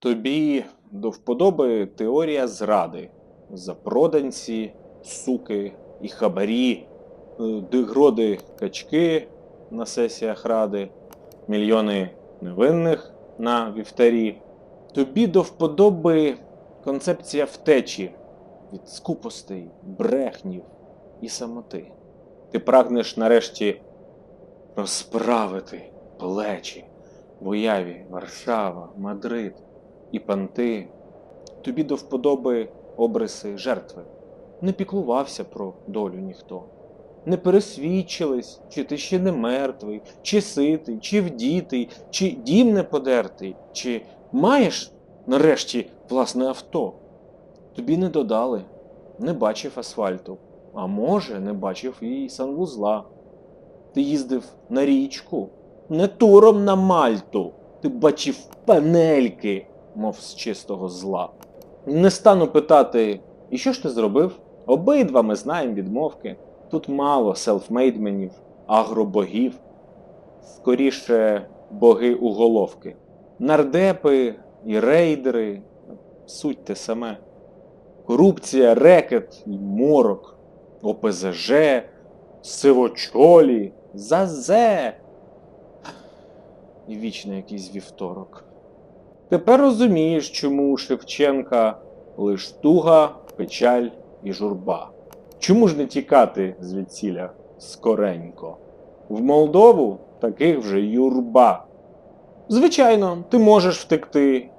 Тобі до вподоби теорія зради, запроданці, суки і хабарі, е, дегроди качки на сесіях ради, мільйони невинних на вівтарі. Тобі до вподоби концепція втечі від скупостей, брехнів і самоти. Ти прагнеш нарешті розправити плечі в уяві Варшава, Мадрид і панти. Тобі до вподоби обриси жертви. Не піклувався про долю ніхто. Не пересвідчились, чи ти ще не мертвий, чи ситий, чи вдітий, чи дім не подертий, чи маєш нарешті власне авто. Тобі не додали, не бачив асфальту, а може, не бачив і санвузла. Ти їздив на річку, не туром на Мальту. Ти бачив панельки, мов з чистого зла. Не стану питати, і що ж ти зробив? Обидва ми знаємо відмовки. Тут мало селфмейдменів, агробогів, скоріше боги уголовки. Нардепи і рейдери, суть те саме. Корупція, рекет і морок, ОПЗЖ, сивочолі, зазе. І вічно якийсь вівторок. Тепер розумієш, чому у Шевченка лиш туга, печаль і журба. Чому ж не тікати звідсіля скоренько? В Молдову таких вже юрба. Звичайно, ти можеш втекти,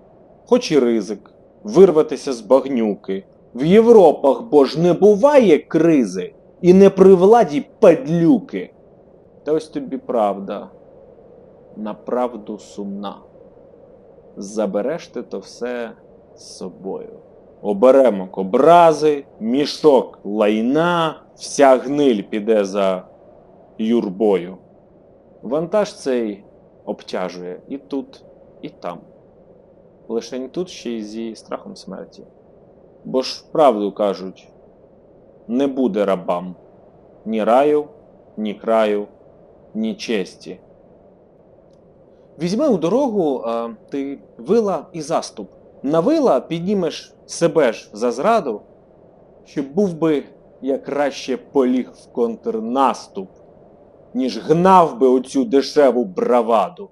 хоч і ризик, вирватися з багнюки. В Європах бо ж не буває кризи і не при владі падлюки. Та ось тобі правда, на правду сумна. Забереш ти то все з собою. Оберемок образи, мішок лайна, вся гниль піде за юрбою. Вантаж цей обтяжує і тут, і там. Лишень тут ще й зі страхом смерті. Бо ж правду кажуть, не буде рабам ні раю, ні краю, ні честі. Візьми у дорогу а, ти вила і заступ. На вила піднімеш себе ж за зраду, щоб був би я краще поліг в контрнаступ, ніж гнав би оцю дешеву браваду.